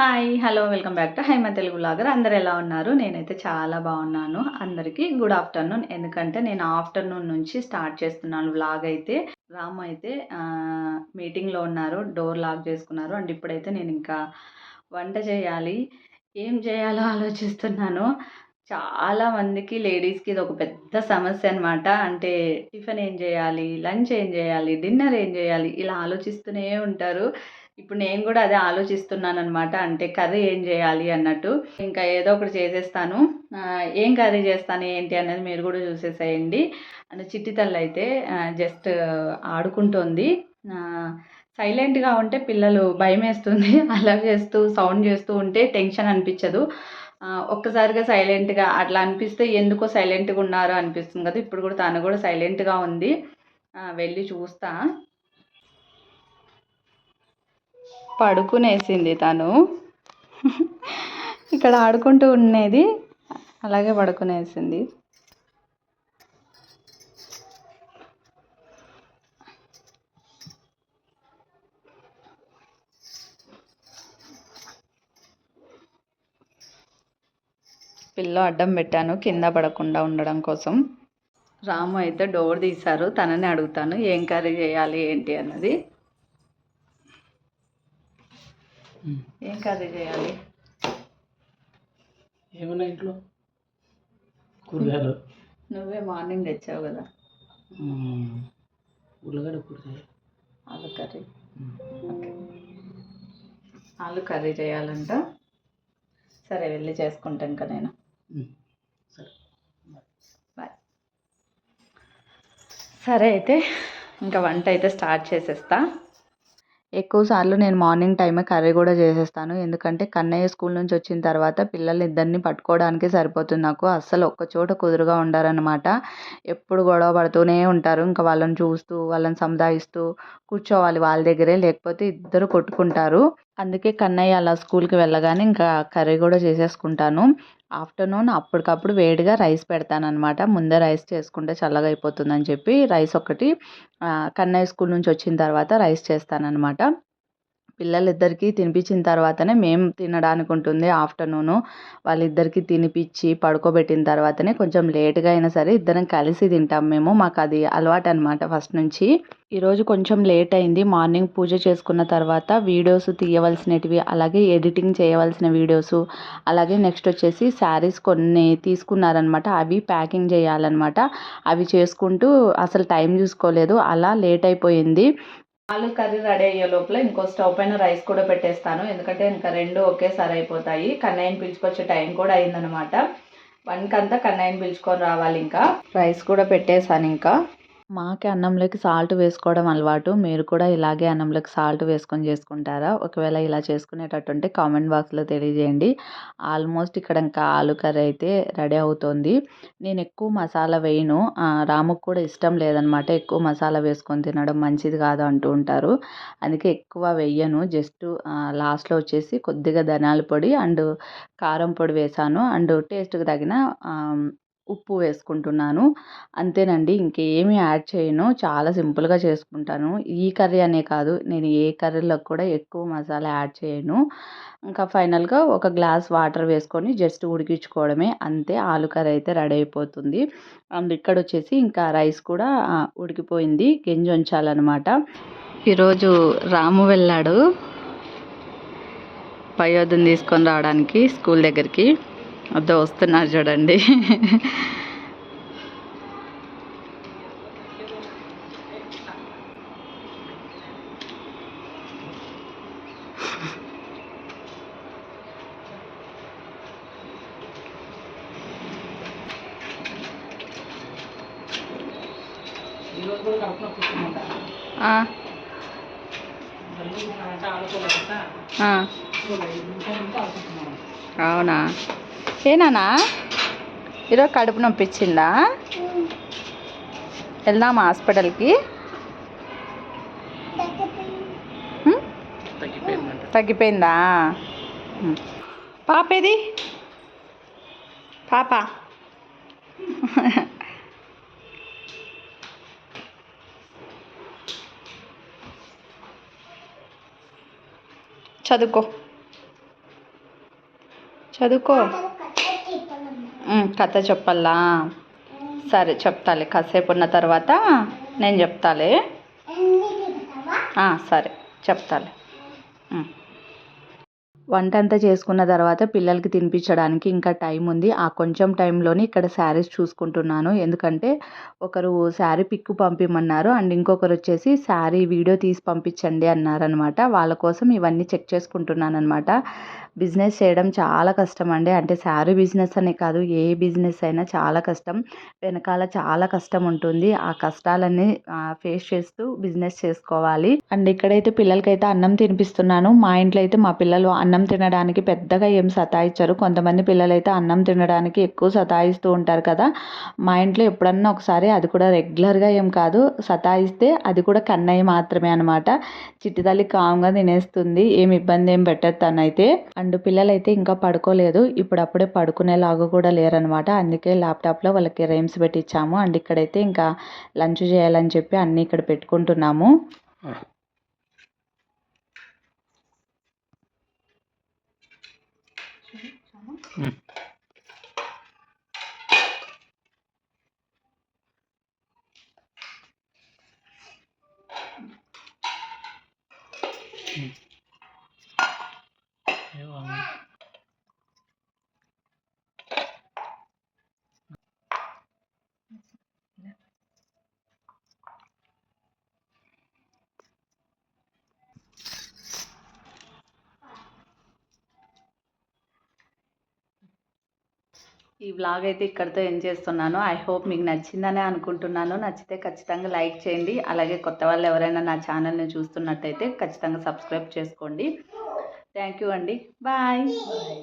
Hi hello welcome back to Haima Telugu vlogger అందరు ఎలా ఉన్నారు? నేనైతే చాలా బాగున్నాను. అందరికీ గుడ్ ఆఫ్టర్నూన్ ఎందుకంటే నేను ఆఫ్టర్నూన్ నుంచి స్టార్ట్ చేస్తున్నాను వ్లాగ్ అయితే. రామ్ అయితే మీటింగ్లో ఉన్నారు డోర్ లాక్ చేసుకున్నారు. అండ్ ఇప్పుడైతే నేను ఇంకా వంట చేయాలి. ఏం చేయాలో ఆలోచిస్తున్నాను. చాలా మందికి లేడీస్కి ఇది ఒక పెద్ద సమస్య అనమాట అంటే టిఫిన్ ఏం చేయాలి? లంచ్ ఏం చేయాలి? డిన్నర్ ఏం చేయాలి? ఇలా ఆలోచిస్తూనే ఉంటారు. ఇప్పుడు నేను కూడా అదే ఆలోచిస్తున్నాను అనమాట అంటే కర్రీ ఏం చేయాలి అన్నట్టు. ఇంకా ఏదో ఒకటి చేసేస్తాను. ఏం కర్రీ చేస్తాను ఏంటి అనేది మీరు కూడా చూసేసేయండి. అంటే చిట్టి తల్లి అయితే జస్ట్ ఆడుకుంటోంది. సైలెంట్గా ఉంటే పిల్లలు భయం వేస్తుంది అలా చేస్తూ సౌండ్ చేస్తూ ఉంటే టెన్షన్ అనిపించదు. ఒక్కసారిగా సైలెంట్గా అట్లా అనిపిస్తే ఎందుకో సైలెంట్గా ఉన్నారు అనిపిస్తుంది కదా. ఇప్పుడు కూడా తను కూడా సైలెంట్గా ఉంది. వెళ్ళి చూస్తా. పడుకునేసింది తను. ఇక్కడ ఆడుకుంటూ ఉండేది అలాగే పడుకునేసింది. పిల్ల అడ్డం పెట్టాను కింద పడకుండా ఉండడం కోసం. రాము అయితే డోర్ తీశారు తనని అడుగుతాను ఏం కర్రీ చేయాలి ఏంటి అన్నది. ఏం కర్రీ చేయాలి? ఏమన్నా ఇంట్లో? కూరగాయలు. నువ్వే మార్నింగ్ తెచ్చావు కదా. ఉల్లగడ్డ కూరగాయలు ఆలు కర్రీ. ఆలు కర్రీ చేయాలంట. సరే వెళ్ళి చేసుకుంటాను ఇంకా నేను. సరే. బాయ్. సరే అయితే ఇంకా వంట అయితే స్టార్ట్ చేసేస్తా. ఎక్కువ సార్లు నేను మార్నింగ్ టైమే కర్రీ కూడా చేసేస్తాను. ఎందుకంటే కన్నయ్య స్కూల్ నుంచి వచ్చిన తర్వాత పిల్లలు ఇద్దరిని పట్టుకోవడానికి సరిపోతుంది నాకు. అస్సలు ఒక్క చోట కుదురుగా ఉండారనమాట ఎప్పుడు గొడవ పడుతూనే ఉంటారు. ఇంకా వాళ్ళని చూస్తూ వాళ్ళని సముదాయిస్తూ కూర్చోవాలి వాళ్ళ దగ్గరే లేకపోతే ఇద్దరు కొట్టుకుంటారు. అందుకే కన్నయ్య అలా స్కూల్కి వెళ్ళగానే ఇంకా కర్రీ కూడా చేసేసుకుంటాను. ఆఫ్టర్నూన్ అప్పటికప్పుడు వేడిగా రైస్ పెడతానమాట ముందే రైస్ చేసుకుంటే చల్లగా అయిపోతుందని చెప్పి రైస్ ఒకటి కన్నయ్య స్కూల్ నుంచి వచ్చిన తర్వాత రైస్ చేస్తానన్నమాట. పిల్లలిద్దరికీ తినిపించిన తర్వాతనే మేము తినడానికి ఉంటుంది ఆఫ్టర్నూను. వాళ్ళిద్దరికీ తినిపించి పడుకోబెట్టిన తర్వాతనే కొంచెం లేట్గా అయినా సరే ఇద్దరం కలిసి తింటాం మేము. మాకు అది అలవాటు అనమాట ఫస్ట్ నుంచి. ఈరోజు కొంచెం లేట్ అయింది. మార్నింగ్ పూజ చేసుకున్న తర్వాత వీడియోస్ తీయవలసినవి అలాగే ఎడిటింగ్ చేయవలసిన వీడియోస్ అలాగే నెక్స్ట్ వచ్చేసి శారీస్ కొన్ని తీసుకున్నారనమాట అవి ప్యాకింగ్ చేయాలన్నమాట. అవి చేసుకుంటూ అసలు టైం చూసుకోలేదు. అలా లేట్ అయిపోయింది. ఆలు కర్రీ రెడీ అయ్యే లోపల ఇంకో స్టవ్ పైన రైస్ కూడా పెట్టేస్తాను. ఎందుకంటే ఇంకా రెండు ఒకేసారి అయిపోతాయి. కన్నయ్యని పిలుచుకొచ్చే టైం కూడా అయిందనమాట వన్కి అంతా కన్నయ్యని పిలుచుకొని రావాలి ఇంకా. రైస్ కూడా పెట్టేశాను ఇంకా. మాకు అన్నంలోకి సాల్ట్ వేసుకోవడం అలవాటు. మీరు కూడా ఇలాగే అన్నంలోకి సాల్ట్ వేసుకొని చేసుకుంటారా? ఒకవేళ ఇలా చేసుకునేటట్టు ఉంటే కామెంట్ బాక్స్లో తెలియజేయండి. ఆల్మోస్ట్ ఇక్కడ ఇంకా ఆలు కర్రీ అయితే రెడీ అవుతుంది. నేను ఎక్కువ మసాలా వేయను. రాముకు కూడా ఇష్టం లేదనమాట. ఎక్కువ మసాలా వేసుకొని తినడం మంచిది కాదు అంటూ ఉంటారు. అందుకే ఎక్కువ వేయను. జస్ట్ లాస్ట్లో వచ్చేసి కొద్దిగా ధనాల పొడి అండ్ కారం పొడి వేసాను. అండ్ టేస్ట్కి తగిన ఉప్పు వేసుకుంటున్నాను. అంతేనండి ఇంకేమీ యాడ్ చేయను. చాలా సింపుల్గా చేసుకుంటాను. ఈ కర్రీ అనే కాదు నేను ఏ కర్రీలో కూడా ఎక్కువ మసాలా యాడ్ చేయను. ఇంకా ఫైనల్గా ఒక గ్లాస్ వాటర్ వేసుకొని జస్ట్ ఉడికించుకోవడమే అంతే. ఆలు కర్రీ అయితే రెడీ అయిపోతుంది. అండ్ ఇక్కడ వచ్చేసి ఇంకా రైస్ కూడా ఉడికిపోయింది. గింజ ఉంచాలన్నమాట. ఈరోజు రాము వెళ్ళాడు. పయోధం తీసుకొని రావడానికి స్కూల్ దగ్గరికి. వద్ద వస్తున్నారు చూడండి. ఆ, అవునా? ఏనానా ఈరోజు కడుపు నొప్పి ఇచ్చిందా వెళ్దామా హాస్పిటల్కి? తగ్గిపోయిందా. పాపేది పాప? చదువుకో. చదువుకో. కథ చెప్పాలా? సరే చెప్తాలే. కాసేపు ఉన్న తర్వాత నేను చెప్తాలే. సరే చెప్తాలే. వంట అంతా చేసుకున్న తర్వాత పిల్లలకి తినిపించడానికి ఇంకా టైం ఉంది. ఆ కొంచెం టైంలోనే ఇక్కడ శారీస్ చూసుకుంటున్నాను. ఎందుకంటే ఒకరు శారీ పిక్ పంపిమన్నారు. అండ్ ఇంకొకరు వచ్చేసి శారీ వీడియో తీసి పంపించండి అన్నారనమాట వాళ్ళ కోసం ఇవన్నీ చెక్ చేసుకుంటున్నాను అనమాట బిజినెస్ చేయడం చాలా కష్టం అండి అంటే శారీ బిజినెస్ అనే కాదు ఏ బిజినెస్ అయినా చాలా కష్టం. వెనకాల చాలా కష్టం ఉంటుంది. ఆ కష్టాలన్నీ ఫేస్ చేస్తూ బిజినెస్ చేసుకోవాలి. అండ్ ఇక్కడైతే పిల్లలకైతే అన్నం తినిపిస్తున్నాను. మా ఇంట్లో అయితే మా పిల్లలు అన్నం తినడానికి పెద్దగా ఏం సతాయించరు. కొంతమంది పిల్లలైతే అన్నం తినడానికి ఎక్కువ సతాయిస్తూ ఉంటారు కదా. మా ఇంట్లో ఎప్పుడన్నా ఒకసారి అది కూడా రెగ్యులర్గా ఏం కాదు. సతాయిస్తే అది కూడా కన్నయ్య మాత్రమే అనమాట చిట్టి తల్లి కామ్గా తినేస్తుంది. ఏమి ఇబ్బంది ఏం పెట్టదు తనైతే. అండ్ పిల్లలైతే ఇంకా పడుకోలేదు. ఇప్పుడు అప్పుడే పడుకునేలాగా కూడా లేరనమాట. అందుకే ల్యాప్టాప్లో వాళ్ళకి రైమ్స్ పెట్టించాము అండ్ ఇక్కడైతే ఇంకా లంచ్ చేయాలని చెప్పి అన్నీ ఇక్కడ పెట్టుకుంటున్నాము. ఈ వ్లాగ్ అయితే ఇక్కడితో ఎండ్ చేస్తున్నాను. ఐ హోప్ మీకు నచ్చిందనే అనుకుంటున్నాను. నచ్చితే ఖచ్చితంగా లైక్ చేయండి. అలాగే కొత్త వాళ్ళు ఎవరైనా నా ఛానల్ని చూస్తున్నట్టయితే ఖచ్చితంగా సబ్స్క్రైబ్ చేసుకోండి. థ్యాంక్ యూ అండి. Bye bye